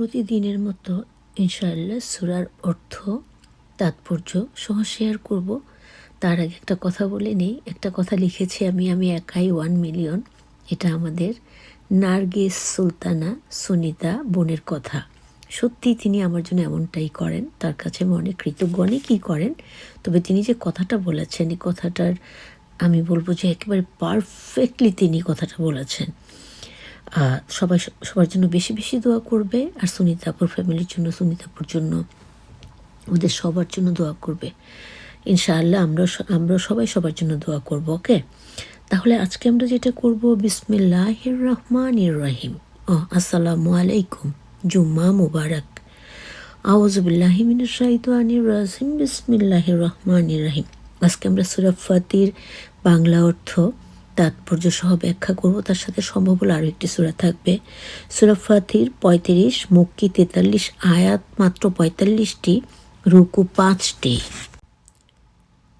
প্রতিদিনের মতো ইনশাআল্লাহ সুরার অর্থ, তাৎপর্য সহ শেয়ার করব। তার আগে একটা কথা বলে নেই। একটা কথা লিখেছি আমি আমি একাই ওয়ান মিলিয়ন এটা আমাদের নার্গিস সুলতানা সুনিতা বোনের কথা। সত্যি তিনি আমার জন্য এমনটাই করেন। তার কাছে আমি অনেক কৃতজ্ঞ, অনেকই করেন। তবে তিনি যে কথাটা বলেছেন, এই কথাটার আমি বলব যে একেবারে পারফেক্টলি তিনি কথাটা বলেছেন। সবাই সবার জন্য বেশি বেশি দোয়া করবে আর সুনিতাপুর ফ্যামিলির জন্য, সুনিতাপুর জন্য ওদের সবার জন্য দোয়া করবে। ইনশাআল্লাহ আমরা আমরা সবাই সবার জন্য দোয়া করব, ওকে? তাহলে আজকে আমরা যেটা করব বিসমিল্লাহির রহমানির রহিম ও আসসালামু আলাইকুম। জুম্মা মুবারক। আউজবিল্লাহি মিনাশ শাইতানির রাজিম বিসমিল্লাহির রহমানির রহিম আজকে আমরা সূরা ফাতির, বাংলা অর্থ তাৎপর্য সহ ব্যাখ্যা করব। তার সাথে সম্ভব হলে আরও একটি সূরা থাকবে। সূরা ফাতির পঁয়ত্রিশ মক্কি তেতাল্লিশ, আয়াত মাত্র পঁয়তাল্লিশটি, রুকু পাঁচটি।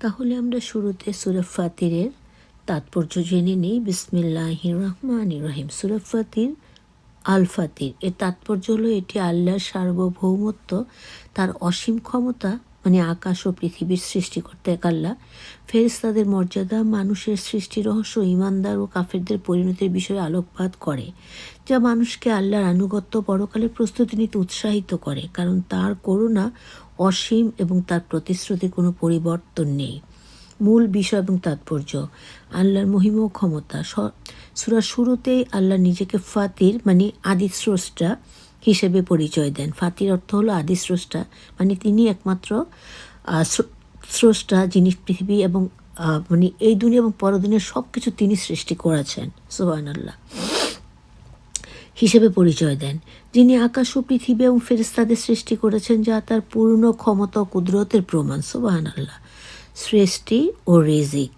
তাহলে আমরা শুরুতে সুরা ফাতিরের তাৎপর্য জেনে নিই। বিসমিল্লাহ রহমান রহিম। সুরা ফাতির আল ফাতির এর তাৎপর্য হলো এটি আল্লাহর সার্বভৌমত্ব, তার অসীম ক্ষমতা মানে আকাশ ও পৃথিবীর সৃষ্টিকর্তা এক আল্লাহ। ফেরেশতাদের মর্যাদা, মানুষের সৃষ্টি রহস্য ইমানদার ও কাফেরদের পরিণতির বিষয়ে আলোকপাত করে, যা মানুষকে আল্লাহর আনুগত্য পরকালের প্রস্তুতি নিতে উৎসাহিত করে, কারণ তার করুণা অসীম এবং তার প্রতিশ্রুতির কোনো পরিবর্তন নেই। মূল বিষয় এবং তাৎপর্য, আল্লাহর মহিমা ও ক্ষমতা। সুরার শুরুতেই আল্লাহ নিজেকে ফাতির মানে আদি স্রষ্টা হিসেবে পরিচয় দেন। ফাতির অর্থ হলো আদি স্রষ্টা। মানে তিনি একমাত্র স্রষ্টা যিনি পৃথিবী এবং মানে এই দুনিয়া এবং পরদিনের সব কিছু তিনি সৃষ্টি করেছেন। সোহান আল্লাহ হিসেবে পরিচয় দেন। যিনি আকাশ ও পৃথিবী এবং ফেরেস্তাদের সৃষ্টি করেছেন, যা তার পূর্ণ ক্ষমতা ও কুদরতের প্রমাণ। সোবাহান আল্লাহ সৃষ্টি ও রিজিক।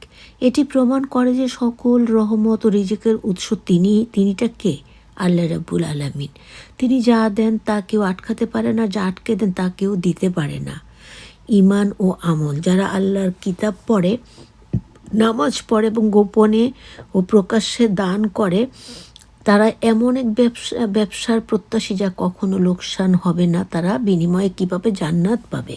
এটি প্রমাণ করে যে সকল রহমত ও রিজিকের উৎস তিনি, তিনিটা কে? আল্লাহ রাব্বুল আলামিন। তিনি যা দেন তা কেউ আটকাতে পারে না, যা আটকে দেন তা কেউ দিতে পারে না। ইমান ও আমল, যারা আল্লাহর কিতাব পড়ে, নামাজ পড়ে এবং গোপনে ও প্রকাশ্যে দান করে, তারা এমন এক ব্যবসা, ব্যবসার প্রত্যাশী যা কখনো লোকসান হবে না, তারা বিনিময়ে কীভাবে জান্নাত পাবে?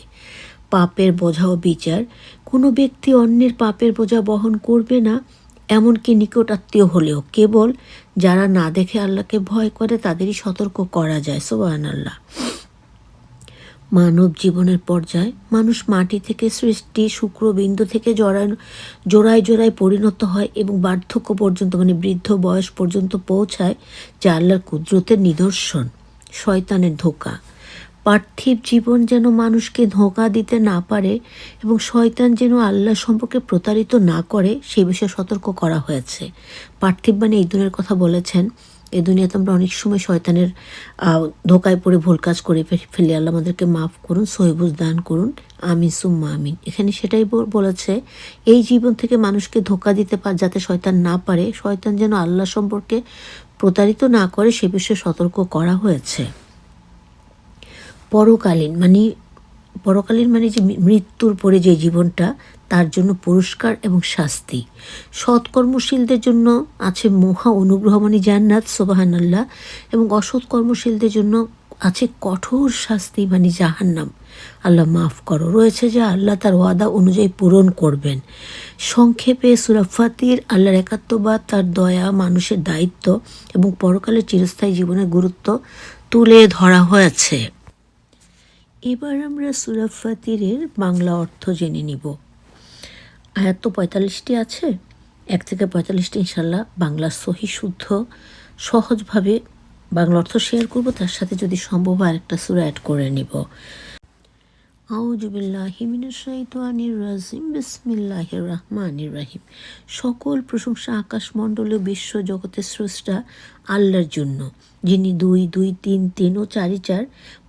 পাপের বোঝা ও বিচার, কোনো ব্যক্তি অন্যের পাপের বোঝা বহন করবে না, এমনকি নিকট আত্মীয় হলেও। কেবল যারা না দেখে আল্লাহকে ভয় করে, তাদেরই সতর্ক করা যায়। সোবাহান আল্লাহ মানব জীবনের পর্যায়, মানুষ মাটি থেকে সৃষ্টি, শুক্রবিন্দু থেকে জড়ায়, জোড়ায় জোড়ায় পরিণত হয় এবং বার্ধক্য পর্যন্ত মানে বৃদ্ধ বয়স পর্যন্ত পৌঁছায়, যা আল্লাহর কুদরতের নিদর্শন, শয়তানের ধোকা। পার্থিব জীবন যেন মানুষকে ধোঁকা দিতে না পারে এবং শয়তান যেন আল্লাহ সম্পর্কে প্রতারিত না করে, সে বিষয়ে সতর্ক করা হয়েছে। পার্থিব মানে এই দুনিয়ার কথা বলেছেন। এই দুনিয়াতে আমরা অনেক সময় শয়তানের ধোকায় পড়ে ভুল কাজ করে ফেলি আল্লাহ আমাদেরকে মাফ করুন সহিবুজ দান করুন। আমিন, সুম্মা আমিন। এখানে সেটাই বলেছে, এই জীবন থেকে মানুষকে ধোকা দিতে পার যাতে শয়তান না পারে, শয়তান যেন আল্লাহ সম্পর্কে প্রতারিত না করে, সে বিষয়ে সতর্ক করা হয়েছে। পরকালীন মানে পরকালীন মানে যে মৃত্যুর পরে যে জীবনটা, তার জন্য পুরস্কার এবং শাস্তি। সৎকর্মশীলদের জন্য আছে মহা অনুগ্রহ মানে জান্নাত সোবাহান আল্লাহ এবং অসৎ কর্মশীলদের জন্য আছে কঠোর শাস্তি মানে জাহান্নাম। আল্লাহ মাফ করো। রয়েছে যে আল্লাহ তার ওয়াদা অনুযায়ী পূরণ করবেন। সংক্ষেপে সুরাফাতির আল্লাহর একাত্মবাদ, তার দয়া, মানুষের দায়িত্ব এবং পরকালের চিরস্থায়ী জীবনের গুরুত্ব তুলে ধরা হয়েছে। এবার আমরা সুরা ফাতিরের বাংলা অর্থ জেনে নিব। আয়াত তো পঁয়তাল্লিশটি আছে। এক থেকে পঁয়তাল্লিশটি ইনশাল্লাহ বাংলা সহি শুদ্ধ, সহজভাবে বাংলা অর্থ শেয়ার করব। তার সাথে যদি সম্ভব আরেকটা সুরা অ্যাড করে নিব আউজুবিল্লাহি মিনাশ শাইতানির রাজিম বিসমিল্লাহির রহমানির রহিম। সকল প্রশংসা আকাশমণ্ডলীয় বিশ্ব জগতের স্রষ্টা আল্লাহর জন্য, যিনি দুই দুই, তিন তিন ও চারি, চার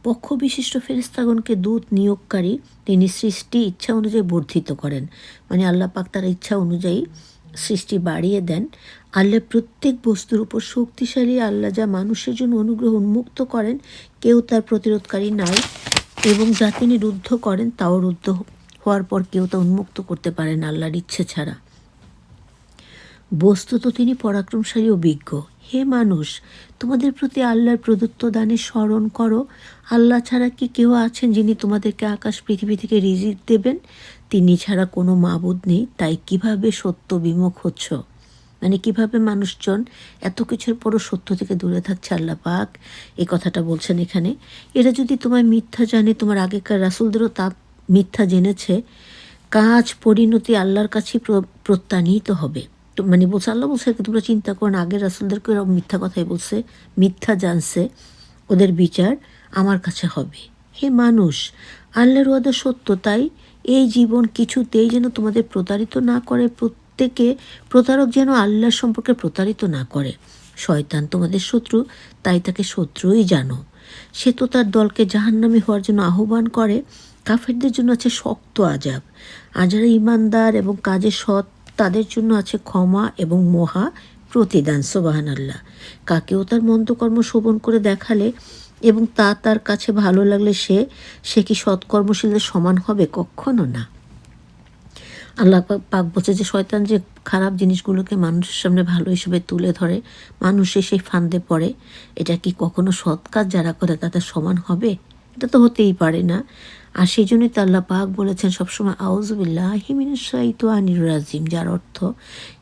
পক্ষ বিশিষ্ট ফেরেস্তাগণকে দূত নিয়োগকারী, তিনি সৃষ্টি ইচ্ছা অনুযায়ী বর্ধিত করেন। মানে আল্লাহ পাক তার ইচ্ছা অনুযায়ী সৃষ্টি বাড়িয়ে দেন। আল্লাহ প্রত্যেক বস্তুর উপর শক্তিশালী, আল্লাহ যা মানুষের জন্য অনুগ্রহ উন্মুক্ত করেন, কেউ তার প্রতিরোধকারী নাই। এবং যা তিনি রুদ্ধ করেন, তাও রুদ্ধ হওয়ার পর কেউ তা উন্মুক্ত করতে পারেন আল্লাহর ইচ্ছে ছাড়া। বস্তুত তিনি পরাক্রমশালী ও বিজ্ঞ। হে মানুষ, তোমাদের প্রতি আল্লাহর প্রদত্ত দানে স্মরণ করো। আল্লাহ ছাড়া কি কেউ আছেন যিনি তোমাদেরকে আকাশ, পৃথিবী থেকে রিজিক দেবেন? তিনি ছাড়া কোনো মাবুদ নেই, তাই কীভাবে সত্য বিমুখ হচ্ছ? মানে কীভাবে মানুষজন এত কিছুর পরও সত্য থেকে দূরে থাকছে, আল্লাহ পাক এই কথাটা বলছেন এখানে। এরা যদি তোমায় মিথ্যা জানে, তোমার আগেকার রাসুলদেরও তা মিথ্যা জেনেছে, কাজ পরিণতি আল্লাহর কাছেই প্র- প্রত্যানীত হবে। মানে বলছে, আল্লাহ বলছে তোমরা চিন্তা করো না, আগের রাসুলদেরকে এরকম মিথ্যা কথাই বলছে, মিথ্যা জানছে, ওদের বিচার আমার কাছে হবে। হে মানুষ, আল্লাহর ওয়াদা সত্য, তাই এই জীবন কিছুতেই যেন তোমাদের প্রতারিত না করে প্রত্যেকে প্রতারক যেন আল্লাহর সম্পর্কে প্রতারিত না করে। শয়তান তোমাদের শত্রু, তাই তাকে শত্রুই জানো। সে তো তার দলকে জাহান্নামী হওয়ার জন্য আহ্বান করে। কাফেরদের জন্য আছে শক্ত আজাব আর যারা ইমানদার এবং কাজে সৎ, তাদের জন্য আছে ক্ষমা এবং মহা প্রতিদান সোবাহান আল্লাহ কাকেও তার মন্দকর্ম শোভন করে দেখালে এবং তা তার কাছে ভালো লাগলে সে সে কি সৎকর্মশীলদের সমান হবে? কখনো না। আল্লাহ পাক বলছে যে শয়তান যে খারাপ জিনিসগুলোকে মানুষের সামনে ভালো হিসেবে তুলে ধরে মানুষ সেই ফান্দে পড়ে, এটা কি কখনো সৎ কাজ যারা করে তাদের সমান হবে? এটা তো হতেই পারে না। আর সেই জন্যই তো আল্লাহ পাক বলেছেন সবসময় আউজবিল্লাহ হিমিন সাইতো আনির রাজিম যার অর্থ,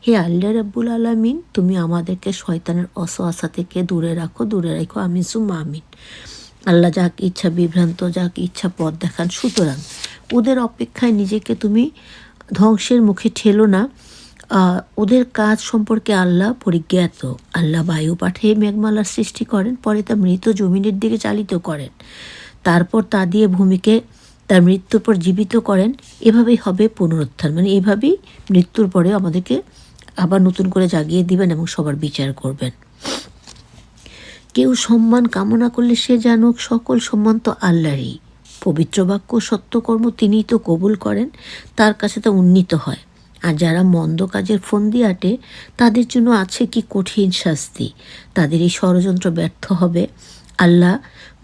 হে আল্লাহ রাব্বুল আলামিন, তুমি আমাদেরকে শয়তানের অসআসা থেকে দূরে রাখো দূরে রাখো, আমিন সুম্মা আমিন। আল্লাহ যাকে ইচ্ছা বিভ্রান্ত, যাকে ইচ্ছা পথ দেখান, সুতরাং ওদের অপেক্ষায় নিজেকে তুমি ধ্বংসের মুখে ঠেলো না। ওদের কাজ সম্পর্কে আল্লাহ পরিজ্ঞাত। আল্লাহ বায়ু পাঠিয়ে মেঘমালার সৃষ্টি করেন, পরে তা মৃত জমিনের দিকে চালিত করেন। তারপর তা দিয়ে ভূমিকে তার মৃত্যুর পর জীবিত করেন। এভাবেই হবে পুনরুত্থান। মানে এভাবেই মৃত্যুর পরে আমাদেরকে আবার নতুন করে জাগিয়ে দিবেন এবং সবার বিচার করবেন। কেউ সম্মান কামনা করলে সে জানুক, সকল সম্মান তো আল্লাহরই। পবিত্র বাক্য সত্যকর্ম তিনিই তো কবুল করেন, তার কাছে তা উন্নীত হয়। আর যারা মন্দ কাজের ফন্দি আটে, তাদের জন্য আছে কি কঠিন শাস্তি? তাদের এই ষড়যন্ত্র ব্যর্থ হবে। আল্লাহ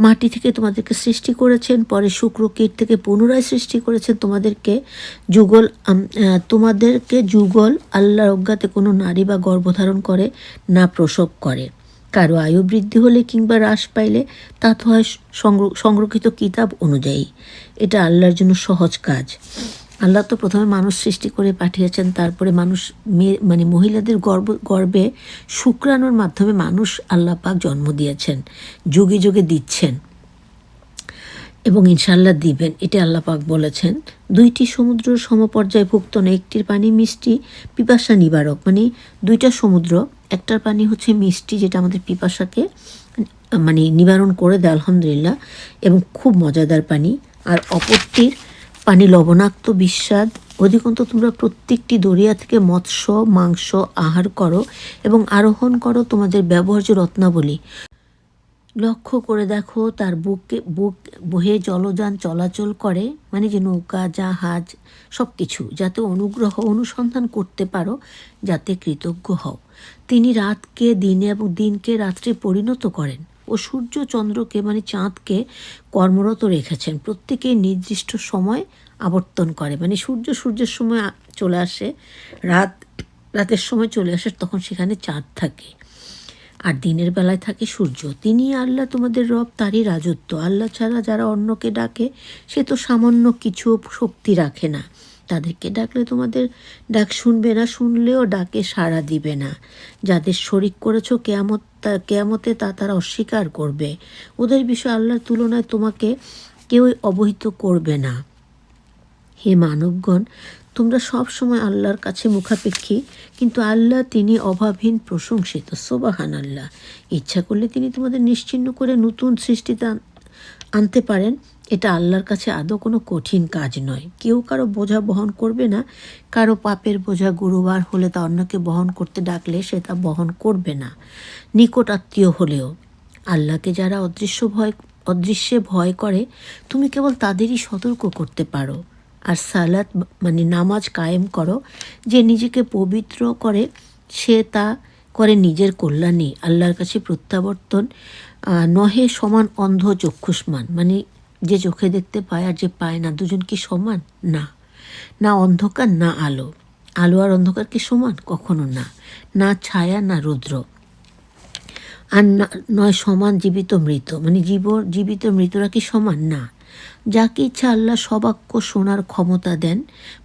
মাটি থেকে তোমাদেরকে সৃষ্টি করেছেন, পরে শুক্র কীট থেকে পুনরায় সৃষ্টি করেছেন তোমাদেরকে। যুগল তোমাদেরকে যুগল আল্লাহর অজ্ঞাতে কোনো নারী বা গর্ভধারণ করে, না প্রসব করে। কারও আয়ু বৃদ্ধি হলে কিংবা হ্রাস পাইলে তা তো হয় সংর- সংরক্ষিত কিতাব অনুযায়ী। এটা আল্লাহর জন্য সহজ কাজ। আল্লাহ তো প্রথমে মানুষ সৃষ্টি করে পাঠিয়েছেন, তারপরে মানুষ মেয়ে মানে মহিলাদের গর্ব গর্ভে শুক্রাণুর মাধ্যমে মানুষ আল্লাহ পাক জন্ম দিয়েছেন, যুগে যুগে দিচ্ছেন এবং ইনশাল্লাহ দিবেন। এটা আল্লাহ পাক বলেছেন। দুইটি সমুদ্র সমপর্যায় ভুক্ত না একটির পানি মিষ্টি, পিপাসা নিবারক মানে দুইটা সমুদ্র একটার পানি হচ্ছে মিষ্টি, যেটা আমাদের পিপাসাকে মানে নিবারণ করে দেয়, আলহামদুলিল্লাহ, এবং খুব মজাদার পানি। আর অপরটির পানি লবণাক্ত, বিস্বাদ। অধিকন্ত তোমরা প্রত্যেকটি দরিয়া থেকে মৎস্য, মাংস আহার করো এবং আরোহণ করো তোমাদের ব্যবহার্য রত্নাবলী। লক্ষ্য করে দেখো তার বুকে বুক বহে জলযান চলাচল করে মানে যে নৌকা, জাহাজ সব কিছু যাতে অনুগ্রহ, অনুসন্ধান করতে পারো, যাতে কৃতজ্ঞ হও। তিনি রাতকে, দিনে এবং দিনকে রাত্রে পরিণত করেন ও সূর্য চন্দ্রকে মানে চাঁদকে কর্মরত রেখেছেন। প্রত্যেকে নির্দিষ্ট সময় আবর্তন করে মানে সূর্য সূর্যের সময় চলে আসে, রাত, রাতের সময় চলে আসে, তখন সেখানে চাঁদ থাকে। আর দিনের বেলায় থাকে সূর্য। তিনি আল্লাহ তোমাদের রব, তারই রাজত্ব। আল্লাহ ছাড়া যারা অন্যকে ডাকে, সে তো সামান্য কিছু শক্তি রাখে না। তাদেরকে ডাকলে তোমাদের ডাক শুনবে না, শুনলেও ডাকে সাড়া দিবে না। যাদের শরিক করেছ, কেয়ামত কেয়ামতে তা তারা অস্বীকার করবে। ওদের বিষয়ে আল্লাহর তুলনায় তোমাকে কেউই অবহিত করবে না। হে মানবগণ তোমরা সব সময় আল্লাহর কাছে মুখাপেক্ষী, কিন্তু আল্লাহ তিনি অভাবহীন, প্রশংসিত। সোবাহান আল্লাহ ইচ্ছা করলে তিনি তোমাদের নিশ্চিহ্ন করে নতুন সৃষ্টিতে আনতে পারেন। এটা আল্লাহর কাছে আদৌ কোনো কঠিন কাজ নয়। কেউ কারও বোঝা বহন করবে না। কারও পাপের বোঝা গুরুবার হলে তা অন্যকে বহন করতে ডাকলে সে তা বহন করবে না। নিকট আত্মীয় হলেও। আল্লাহকে যারা অদৃশ্য ভয় অদৃশ্যে ভয় করে, তুমি কেবল তাদেরই সতর্ক করতে পারো। আর সালাত মানে নামাজ কায়েম করো। যে নিজেকে পবিত্র করে, সে তা করে নিজের কল্যাণে। আল্লাহর কাছে প্রত্যাবর্তন নহে সমান অন্ধ চক্ষুষ্মান। মানে যে চোখে দেখতে পায় আর যে পায় না, দুজন কি সমান? না। না অন্ধকার, না আলো। আলো আর অন্ধকার কি সমান? কখনো না। না ছায়া, না রুদ্র। আর নয় সমান জীবিত মৃত। মানে জীব, জীবিত মৃতরা কি সমান? না। যাকে ইচ্ছা আল্লাহ সবাক্য শোনার ক্ষমতা দেন,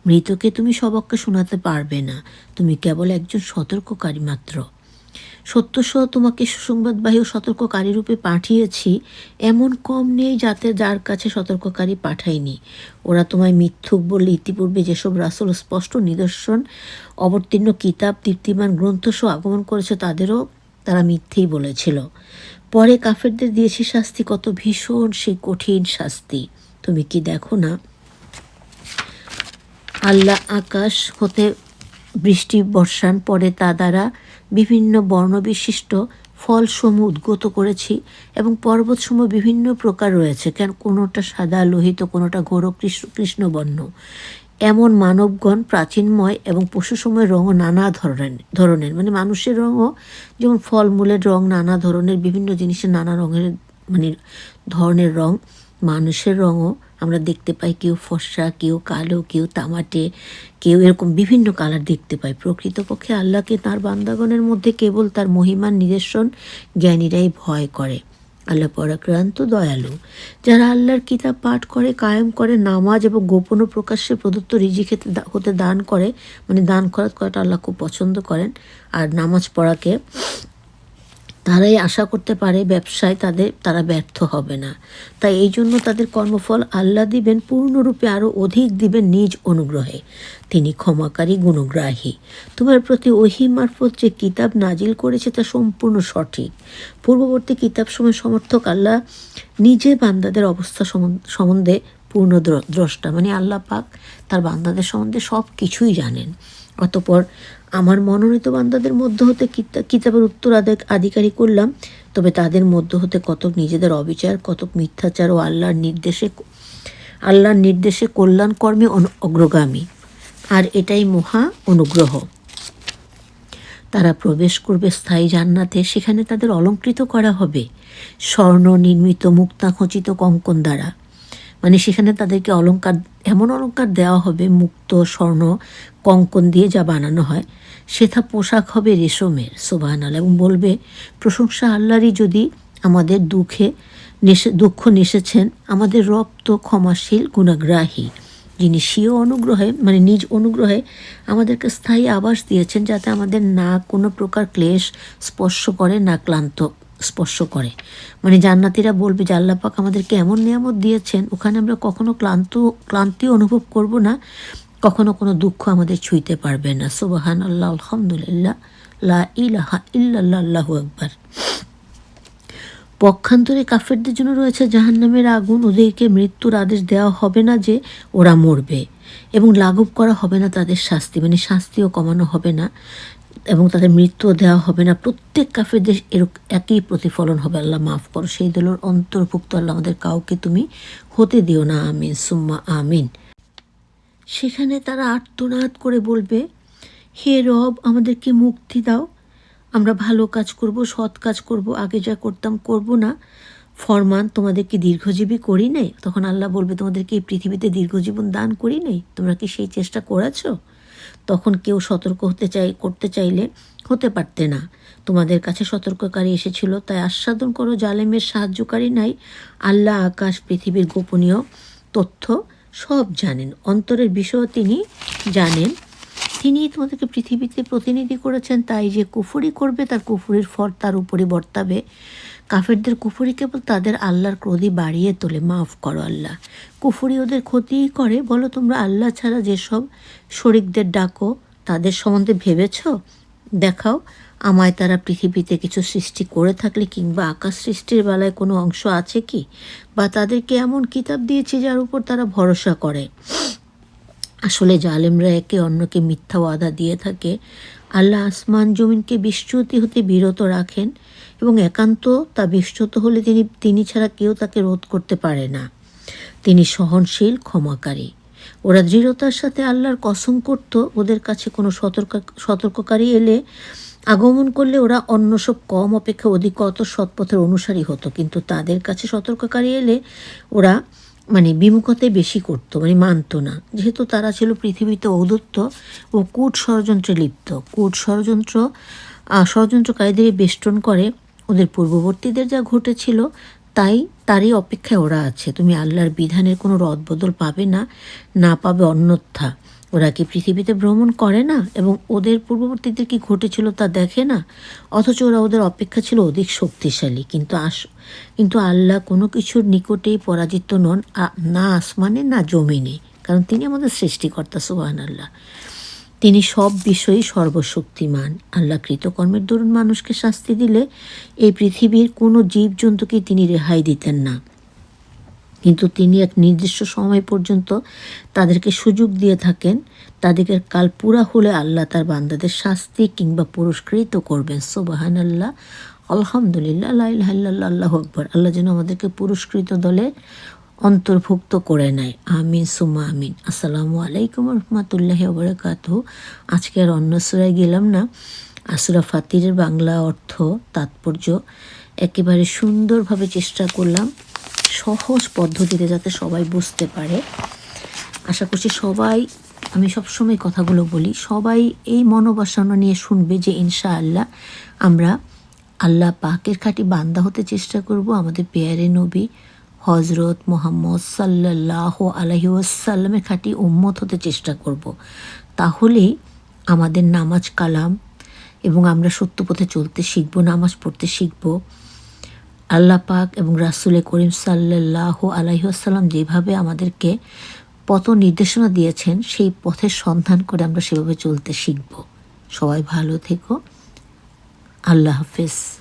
মৃতকে তুমি সবাক্য শোনাতে পারবে না। তুমি কেবল একজন সতর্ককারী মাত্র। সত্যসহ তোমাকে সুসংবাদবাহী ও সতর্ককারী রূপে পাঠিয়েছি, এমন কম নেই যাতে যার কাছে সতর্ককারী পাঠায়নি। ওরা তোমায় মিথ্যুক বললে ইতিপূর্বে যেসব রাসুল স্পষ্ট নিদর্শন, অবতীর্ণ কিতাব দীপ্তিমান গ্রন্থসহ আগমন করেছে তাদেরও তারা মিথ্যেই বলেছিল। পরে কাফেরদের দিয়েছি শাস্তি, কত ভীষণ সেই কঠিন শাস্তি। তুমি কি দেখো না? আল্লাহ আকাশ হতে বৃষ্টি বর্ষান পরে তা দ্বারা বিভিন্ন বর্ণবিশিষ্ট ফলসমূহ উদ্গত করেছি এবং পর্বতসমূহ বিভিন্ন প্রকার রয়েছে। কেন কোনোটা সাদা লোহিত, কোনোটা ঘোর কৃষ্ণ কৃষ্ণবর্ণ। এমন মানবগণ প্রাচীনময় এবং পশুসমূহের রঙও নানা ধরনের ধরনের। মানে মানুষের রঙও যেমন ফলমূলের রং, নানা ধরনের, বিভিন্ন জিনিসের নানা রঙের মানে ধরনের রং। মানুষের রঙও আমরা দেখতে পাই, কেউ ফর্সা, কেউ কালো, কেউ তামাটে, কেউ এরকম বিভিন্ন কালার দেখতে পাই। প্রকৃতপক্ষে আল্লাহকে, তার বান্দাগণের মধ্যে কেবল তার মহিমার নিদর্শন জ্ঞানীরাই ভয় করে। আল্লাহ পরাক্রান্ত দয়ালু, যারা আল্লাহর কিতাব পাঠ করে, কায়েম করে, নামাজ এবং গোপন ও প্রকাশ্যে প্রদত্ত রিজি খেতে হতে দান করে মানে দান করার করাটা আল্লাহ খুব পছন্দ করেন। আর নামাজ পড়াকে তারাই আশা করতে পারে ব্যবসায় তাদের, তারা ব্যর্থ হবে না। তাই এই জন্য তাদের কর্মফল আল্লাহ দিবেন, পূর্ণরূপে আরও অধিক দিবেন নিজ অনুগ্রহে। তিনি ক্ষমাকারী গুণগ্রাহী। তোমার প্রতি ওহি মারফত যে কিতাব নাজিল করেছে তা সম্পূর্ণ সঠিক। পূর্ববর্তী কিতাব সময় সমর্থক আল্লাহ নিজে বান্দাদের অবস্থা সম্বন- সম্বন্ধে পূর্ণ দ্র- দ্রষ্টা। মানে আল্লাহ পাক তার বান্দাদের সম্বন্ধে সব কিছুই জানেন। অতপর আমার মনোনীত বান্দাদের মধ্য হতে কিতা- কিতাবের উত্তর আধিকারী করলাম, তবে তাদের মধ্য হতে কতক নিজেদের অবিচার, কতক মিথ্যাচার ও আল্লাহর নির্দেশে আল্লাহর নির্দেশে কল্যাণ কর্মে অগ্রগামী। আর এটাই মহা অনুগ্রহ। তারা প্রবেশ করবে স্থায়ী জান্নাতে, সেখানে তাদের অলঙ্কৃত করা হবে। স্বর্ণ, নির্মিত মুক্তাখচিত কঙ্কন দ্বারা। মানে সেখানে তাদেরকে অলংকার, এমন অলংকার দেওয়া হবে, মুক্ত স্বর্ণ কঙ্কন দিয়ে যা বানানো হয় সেটা পোশাক হবে রেশমের সোবাহান এবং বলবে, প্রশংসা আল্লাহরই যদি আমাদের দুঃখে নেশে, দুঃখ নেসেছেন আমাদের রব তো ক্ষমাশীল গুণাগ্রাহী, যিনি স্বীয় অনুগ্রহে মানে নিজ অনুগ্রহে আমাদেরকে স্থায়ী আবাস দিয়েছেন, যাতে আমাদের না কোনো প্রকার ক্লেশ স্পর্শ করে, না ক্লান্ত স্পর্শ করে। মানে জান্নাতিরা বলবে যে আল্লাহ পাক আমাদেরকে এমন নিয়ামত দিয়েছেন, ওখানে আমরা কখনো ক্লান্ত, ক্লান্তি অনুভব করব না, কখনো কোনো দুঃখ আমাদের ছুঁইতে পারবে না। সুবাহান আল্লাহ আলহামদুলিল্লাহ ইলাহা পক্ষান্তরে কাফেরদের জন্য রয়েছে জাহান্নামের আগুন, ওদেরকে মৃত্যুর আদেশ দেওয়া হবে না যে ওরা মরবে এবং লাঘব করা হবে না তাদের শাস্তি। মানে শাস্তিও কমানো হবে না। এবং তাদের মৃত্যুও দেওয়া হবে না। প্রত্যেক কাফেরদের এরকম একই প্রতিফলন হবে, আল্লাহ মাফ করো। সেই দলের অন্তর্ভুক্ত আল্লাহ আমাদের কাউকে তুমি হতে দিও না, আমিন, সুম্মা, আমিন। সেখানে তারা আর্তনাদ করে বলবে, হে রব, আমাদেরকে মুক্তি দাও। আমরা ভালো কাজ করব, সৎ কাজ করব, আগে যা করতাম করব না। ফরমান তোমাদেরকে দীর্ঘজীবী করি নাই? তখন আল্লাহ বলবে তোমাদেরকে এই পৃথিবীতে দীর্ঘজীবন দান করি নাই? তোমরা কি সেই চেষ্টা করেছ? তখন কেউ সতর্ক হতে চাই, করতে চাইলে হতে পারতে না। তোমাদের কাছে সতর্ককারী এসেছিল, তাই আস্বাদন করো, জালেমের সাহায্যকারী নাই। আল্লাহ আকাশ, পৃথিবীর গোপনীয় তথ্য সব জানেন। অন্তরের বিষয় তিনি জানেন। তিনি তোমাদেরকে পৃথিবীতে প্রতিনিধি করেছেন, তাই যে কুফুরি করবে, তার কুফুরির ফল তার উপরে বর্তাবে। কাফেরদের কুফুরি কেবল তাদের আল্লাহর ক্রোধই বাড়িয়ে তোলে, মাফ করো আল্লাহ। কুফুরি ওদের ক্ষতিই করে, বলো তোমরা আল্লাহ ছাড়া যেসব শরিকদের ডাকো, তাদের সম্বন্ধে ভেবেছ? দেখাও, আমায় তারা পৃথিবীতে কিছু সৃষ্টি করে থাকলে কিংবা আকাশ সৃষ্টির বেলায় কোনো অংশ আছে কি? বা তাদেরকে এমন কিতাব দিয়েছি যার উপর তারা ভরসা করে? আসলে জালেমরা একে অন্যকে মিথ্যা ওয়াদা দিয়ে থাকে। আল্লাহ আসমান জমিনকে বিচ্যুতি হতে বিরত রাখেন। এবং একান্ত তা বিচ্যুত হলে তিনি তিনি ছাড়া কেউ তাকে রোধ করতে পারে না। তিনি সহনশীল, ক্ষমাকারী। ওরা দৃঢ়তার সাথে আল্লাহর কসম করত, ওদের কাছে কোনো সতর্ক, সতর্ককারী এলে আগমন করলে ওরা অন্য সব কম অপেক্ষা অধিক অত সৎপথের অনুসারী হতো। কিন্তু তাদের কাছে সতর্ককারী এলে ওরা মানে বিমুখতাই বেশি করতো মানে মানতো না। যেহেতু তারা ছিল পৃথিবীতে ঔদত্ত ও কূট ষড়যন্ত্রে লিপ্ত। কূট ষড়যন্ত্র ষড়যন্ত্রকারীদের বেষ্টন করে। ওদের পূর্ববর্তীদের যা ঘটেছিল, তাই তারই অপেক্ষায় ওরা আছে। তুমি আল্লাহর বিধানের কোনো রদবদল পাবে না না পাবে অন্যথা। ওরা কি পৃথিবীতে ভ্রমণ করে না এবং ওদের পূর্ববর্তীদের কি ঘটেছিল তা দেখে না? অথচ ওরা ওদের অপেক্ষা ছিল অধিক শক্তিশালী। কিন্তু আস, কিন্তু আল্লাহ কোনো কিছুর নিকটেই পরাজিত নন না আসমানে, না জমিনে। কারণ তিনি আমাদের সৃষ্টিকর্তা সুবাহান আল্লাহ তিনি সব বিষয়েই সর্বশক্তিমান। আল্লাহ কৃতকর্মের দরুন মানুষকে শাস্তি দিলে এই পৃথিবীর কোনো জীবজন্তুকে তিনি রেহাই দিতেন না। কিন্তু তিনি এক নির্দিষ্ট সময় পর্যন্ত তাদেরকে সুযোগ দিয়ে থাকেন। তাদেরকে কাল পুরা হলে আল্লাহ তার বান্দাদের শাস্তি কিংবা পুরস্কৃত করবেন। সোবাহান আল্লাহ আলহামদুলিল্লাহ আল্লাহ আল্লাহ আকবর। আল্লাহ যেন আমাদেরকে পুরস্কৃত দলে অন্তর্ভুক্ত করে নেয়। আমিন সুমা আমিন। আসসালামু আলাইকুম রহমতুল্লাহ ওবরাকাত আজকে আর অন্য সুরায় গেলাম না। আসুরা ফাতিরের বাংলা অর্থ তাৎপর্য, একেবারে সুন্দরভাবে চেষ্টা করলাম, সহজ পদ্ধতিতে যাতে সবাই বুঝতে পারে। আশা করছি সবাই, আমি সবসময় কথাগুলো বলি, সবাই এই মনোবাসনা নিয়ে শুনবে যে ইনশাআল্লাহ আমরা আল্লাহ পাকের খাঁটি বান্দা হতে চেষ্টা করব, আমাদের পেয়ারে নবী হজরত মোহাম্মদ সাল্লাহ আলহি ওয়াসাল্লামের খাঁটি উম্মত হতে চেষ্টা করব। তাহলেই আমাদের নামাজ কালাম এবং আমরা সত্য পথে চলতে শিখব, নামাজ পড়তে শিখব। আল্লাহ পাক এবং রাসুলে করিম সাল্লাহ আলাইসাল্লাম যেভাবে আমাদেরকে পথ নির্দেশনা দিয়েছেন, সেই পথের সন্ধান করে আমরা সেভাবে চলতে শিখব। সবাই ভালো থেকো। আল্লাহ হাফেজ।